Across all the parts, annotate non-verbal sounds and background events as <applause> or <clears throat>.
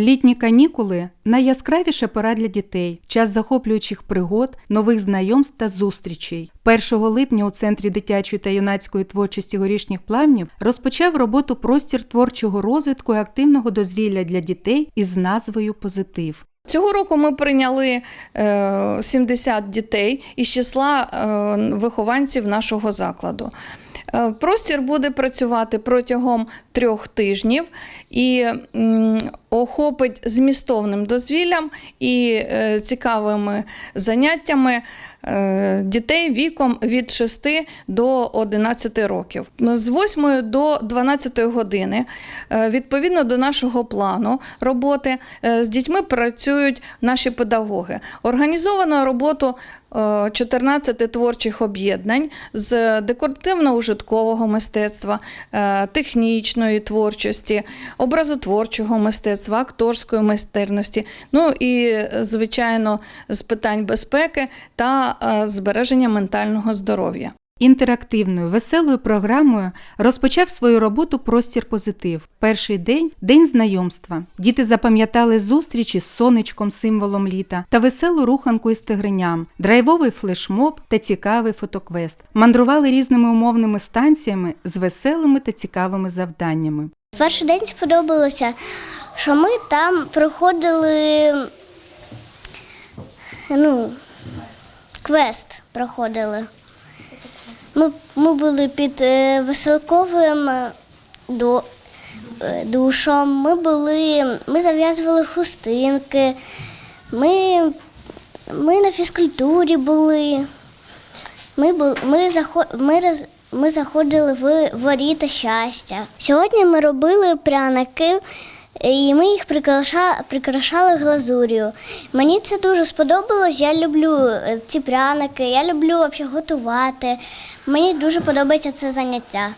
Літні канікули найяскравіша пора для дітей, час захоплюючих пригод, нових знайомств та зустрічей. 1 липня у центрі дитячої та юнацької творчості горішніх плавнів розпочав роботу простір творчого розвитку і активного дозвілля для дітей із назвою Позитив. Цього року ми прийняли е, 70 дітей із числа е, вихованців нашого закладу. Е, Простір буде працювати протягом трьох тижнів і охопить змістовним дозвіллям і е, цікавими заняттями дітей віком від 6 до 11 років. З 8 до 12 години, е, відповідно до нашого плану роботи, е, з дітьми працюють наші педагоги. Організовано роботу е, 14 творчих об'єднань з декоративно-ужиткового мистецтва, е, технічної творчості, образотворчого мистецтва, акторської майстерності, ну і, звичайно, з питань безпеки та е, збереження ментального здоров'я. Інтерактивною веселою програмою розпочав свою роботу Простір Позитив. Перший день день знайомства. Діти запам'ятали зустрічі з сонечком, символом літа, та веселу руханку із тигреням, драйвовий флешмоб та цікавий фотоквест. Мандрували різними умовними станціями з веселими та цікавими завданнями. Перший день сподобалося, що ми там проходили ну, квест проходили. Ми, ми були під е, веселковим е, е, душом, ми були, ми зав'язували хустинки, ми, ми на фізкультурі були. Ми, бу- ми, ми, ми заходили в воріта щастя. Сьогодні ми робили пряники, і ми їх прикраша, прикрашали глазур'ю. Мені це дуже сподобалось. Я люблю е, ці пряники, я люблю готувати. Мені дуже подобається це заняття.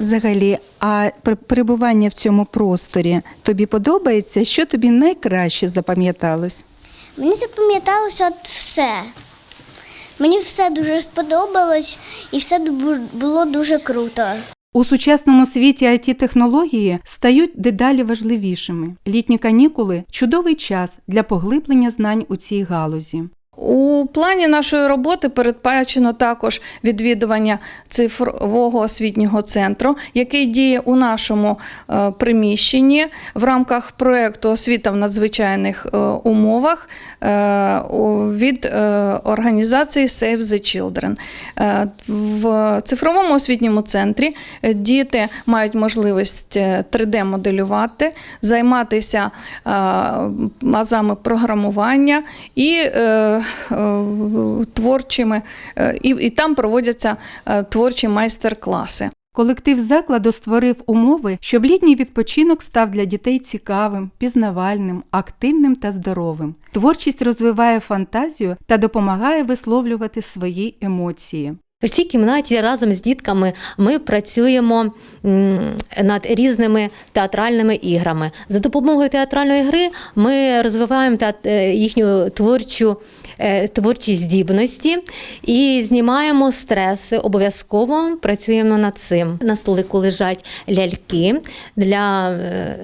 Взагалі, а перебування в цьому просторі тобі подобається? Що тобі найкраще запам'яталось? Мені запам'яталося от все. Мені все дуже сподобалось і все було дуже круто. У сучасному світі it технології стають дедалі важливішими. Літні канікули чудовий час для поглиблення знань у цій галузі. У плані нашої роботи передбачено також відвідування цифрового освітнього центру, який діє у нашому е, приміщенні в рамках проєкту Освіта в надзвичайних е, умовах е, від організації Save the Children. В цифровому освітньому центрі діти мають можливість 3D-моделювати, займатися азами програмування і творчими, е, і, і там проводяться е, творчі майстер-класи. Колектив закладу створив умови, щоб літній відпочинок став для дітей цікавим, пізнавальним, активним та здоровим. Творчість розвиває фантазію та допомагає висловлювати свої емоції. В цій кімнаті разом з дітками ми працюємо над різними театральними іграми. За допомогою театральної гри ми розвиваємо е, їхню творчу. Е, Творчі здібності і знімаємо стреси. Обов'язково працюємо над цим. На столику лежать ляльки для е,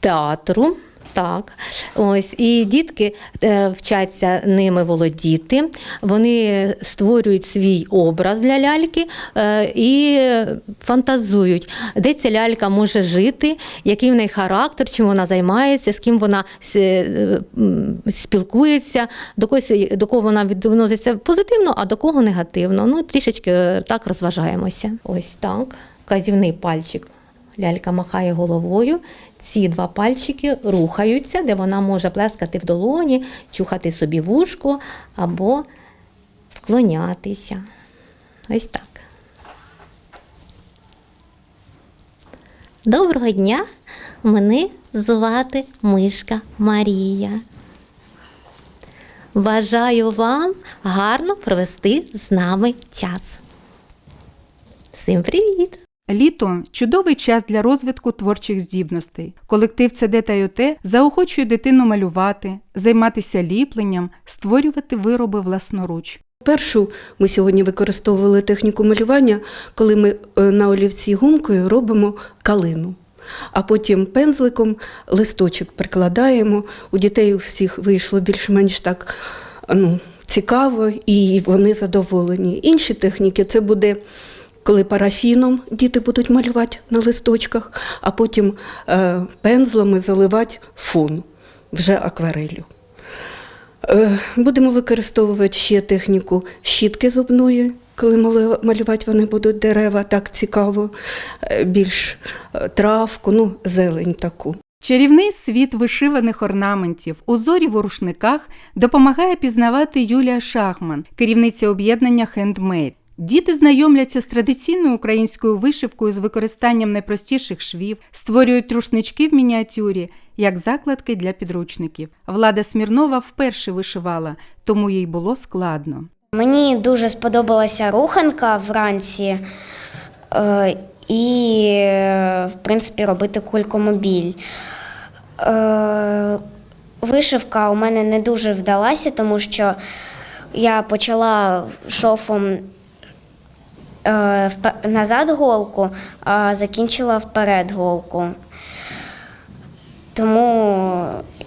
театру. Так, ось і дітки е, вчаться ними володіти. Вони створюють свій образ для ляльки е, і фантазують, де ця лялька може жити, який в неї характер, чим вона займається, з ким вона е, спілкується, до когось до кого вона відноситься позитивно, а до кого негативно. Ну трішечки так розважаємося. Ось так. Казівний пальчик Лялька махає головою. Ці два пальчики рухаються, де вона може плескати в долоні, чухати собі вушко або вклонятися. Ось так. Доброго дня! Мене звати Мишка Марія. Бажаю вам гарно провести з нами час. Всім привіт! Літо чудовий час для розвитку творчих здібностей. Колектив ЦД та заохочує дитину малювати, займатися ліпленням, створювати вироби власноруч. Першу ми сьогодні використовували техніку малювання, коли ми е, на олівці гумкою робимо калину. а потім пензликом листочок прикладаємо. У дітей у всіх вийшло більш-менш так ну, цікаво, і вони задоволені. Інші техніки це буде. Коли парафіном діти будуть малювати на листочках, а потім е, пензлами заливати фон вже акварелью. Е, Будемо використовувати ще техніку щітки зубної, коли малювати вони будуть дерева, так цікаво, е, більш е, травку, ну, зелень таку. Чарівний світ вишиваних орнаментів, узорів у рушниках допомагає пізнавати Юлія Шахман, керівниця об'єднання «Хендмейд». Діти знайомляться з традиційною українською вишивкою з використанням найпростіших швів, створюють рушнички в мініатюрі, як закладки для підручників. Влада Смірнова вперше вишивала, тому їй було складно. Мені дуже сподобалася руханка вранці е, і, в принципі, робити кулькомобіль. Е, вишивка у мене не дуже вдалася, тому що я почала шофом назад голку, а закінчила вперед голку. Тому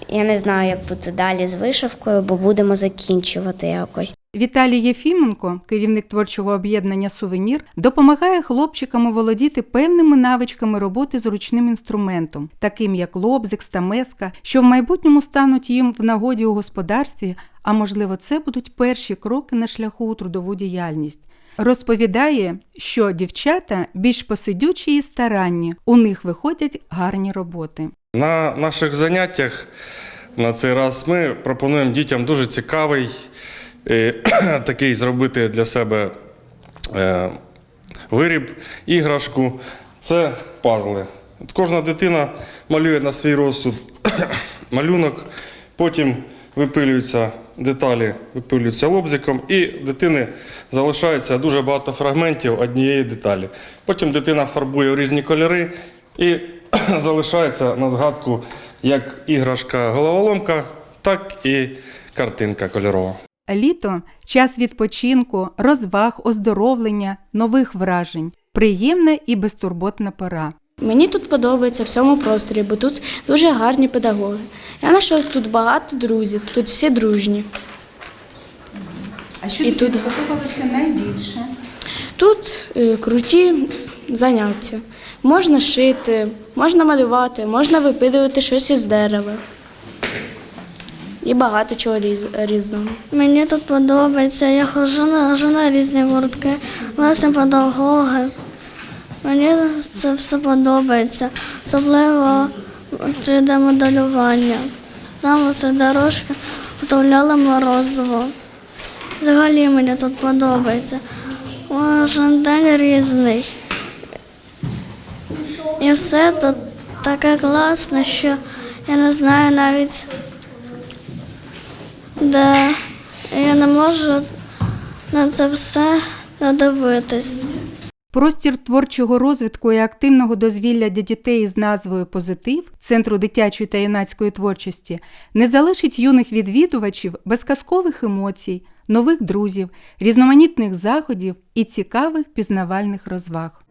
я не знаю, як бути далі з вишивкою, бо будемо закінчувати якось. Віталій Єфіменко, керівник творчого об'єднання Сувенір, допомагає хлопчикам оволодіти певними навичками роботи з ручним інструментом, таким як лобзик, стамеска, що в майбутньому стануть їм в нагоді у господарстві, а можливо, це будуть перші кроки на шляху у трудову діяльність. Розповідає, що дівчата більш посидючі і старанні, у них виходять гарні роботи. На наших заняттях на цей раз ми пропонуємо дітям дуже цікавий е, <clears throat> такий зробити для себе е, виріб, іграшку. Це пазли. От Кожна дитина малює на свій розсуд <clears throat> малюнок, потім випилюються деталі, випилюються лобзиком, і в дитини залишається дуже багато фрагментів однієї деталі. Потім дитина фарбує в різні кольори і <clears throat> залишається на згадку як іграшка головоломка, так і картинка кольорова. Літо час відпочинку, розваг, оздоровлення, нових вражень, приємна і безтурботна пора. Мені тут подобається в цьому просторі, бо тут дуже гарні педагоги. Я знайшов тут багато друзів, тут всі дружні. А що І тобі тут- сподобалося найбільше? Тут е, круті заняття. Можна шити, можна малювати, можна випилювати щось із дерева. І багато чого різ- різного. Мені тут подобається, я ходжу на, на різні гуртки, власне педагоги. Мені це все подобається, особливо 3D-моделювання. Нам у середорожки готовляли морозиво. Взагалі мені тут подобається. Кожен день різний. І все тут таке класне, що я не знаю навіть де я не можу на це все надивитись. Простір творчого розвитку і активного дозвілля для дітей з назвою Позитив Центру дитячої та юнацької творчості не залишить юних відвідувачів без казкових емоцій, нових друзів, різноманітних заходів і цікавих пізнавальних розваг.